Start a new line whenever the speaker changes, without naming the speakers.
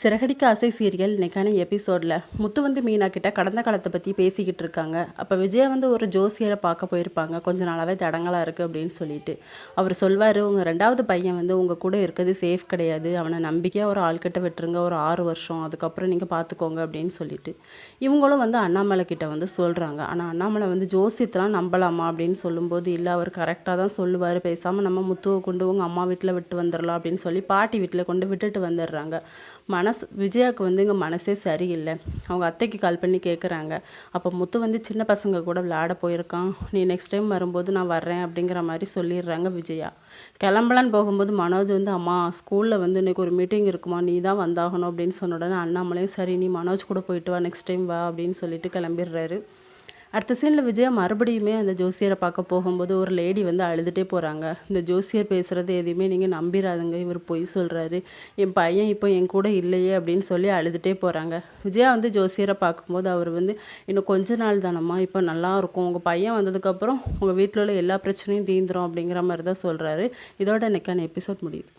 சிறகடிக்க ஆசை சீரியல் இன்னைக்கான எபிசோடில் முத்து வந்து மீனா கிட்ட கடந்த காலத்தை பற்றி பேசிக்கிட்டு இருக்காங்க. அப்போ விஜயா வந்து ஒரு ஜோசியரை பார்க்க போயிருப்பாங்க. கொஞ்ச நாளாகவே தடங்களாக இருக்குது அப்படின்னு சொல்லிட்டு. அவர் சொல்வார் உங்கள் ரெண்டாவது பையன் வந்து உங்கள் கூட இருக்கிறது சேஃப் கிடையாது. அவனை நம்பிக்கையாக ஒரு ஆள்கிட்ட விட்டுருங்க. ஒரு ஆறு வருஷம். அதுக்கப்புறம் நீங்கள் பார்த்துக்கோங்க அப்படின்னு சொல்லிட்டு. இவங்களும் வந்து அண்ணாமலை கிட்ட வந்து சொல்கிறாங்க ஆனால் அண்ணாமலை வந்து ஜோசியத்தெலாம் நம்பலாமா அப்படின்னு சொல்லும்போது இல்லை அவர் கரெக்டாக தான் சொல்லுவார். பேசாமல் நம்ம முத்துவை கொண்டு உங்கள் அம்மா வீட்டில் விட்டு வந்துடலாம் அப்படின்னு சொல்லி பாட்டி வீட்டில் கொண்டு விட்டுட்டு வந்துடுறாங்க. மன மனசு விஜயாவுக்கு வந்து இங்கே மனசே சரியில்லை. அவங்க அத்தைக்கு கால் பண்ணி கேட்குறாங்க அப்போ முத்து வந்து சின்ன பசங்க கூட விளையாட போயிருக்கான். நீ நெக்ஸ்ட் டைம் வரும்போது நான் வர்றேன் அப்படிங்கிற மாதிரி சொல்லிடுறாங்க விஜயா. கிளம்பலான்னு போகும்போது மனோஜ் வந்து அம்மா ஸ்கூலில் வந்து இன்றைக்கி ஒரு மீட்டிங் இருக்குமா? நீ தான் வந்தாகணும். அப்படின்னு சொன்ன உடனே அண்ணாமலையும் சரி நீ மனோஜ் கூட போயிட்டு வா நெக்ஸ்ட் டைம் வா அப்படின்னு சொல்லிட்டு கிளம்பிடுறாரு. அடுத்த சீனில் விஜயா மறுபடியுமே அந்த ஜோசியரை பார்க்க போகும்போது ஒரு லேடி வந்து அழுதுகிட்டே போகிறாங்க இந்த ஜோசியர் பேசுகிறது எதையுமே நீங்கள் நம்பிடாதுங்க இவர் பொய் சொல்கிறாரு என் பையன் இப்போ என் கூட இல்லையே அப்படின்னு சொல்லி அழுதுகிட்டே போகிறாங்க விஜயா வந்து ஜோசியரை பார்க்கும்போது அவர் வந்து இன்னும் கொஞ்ச நாள் தானம்மா இப்போ நல்லா இருக்கும். உங்கள் பையன் வந்ததுக்கப்புறம் உங்கள் வீட்டில் உள்ள எல்லா பிரச்சனையும் தீந்துரும் அப்படிங்கிற மாதிரி தான் சொல்கிறாரு இதோட இன்னைக்கான எபிசோட் முடியுது.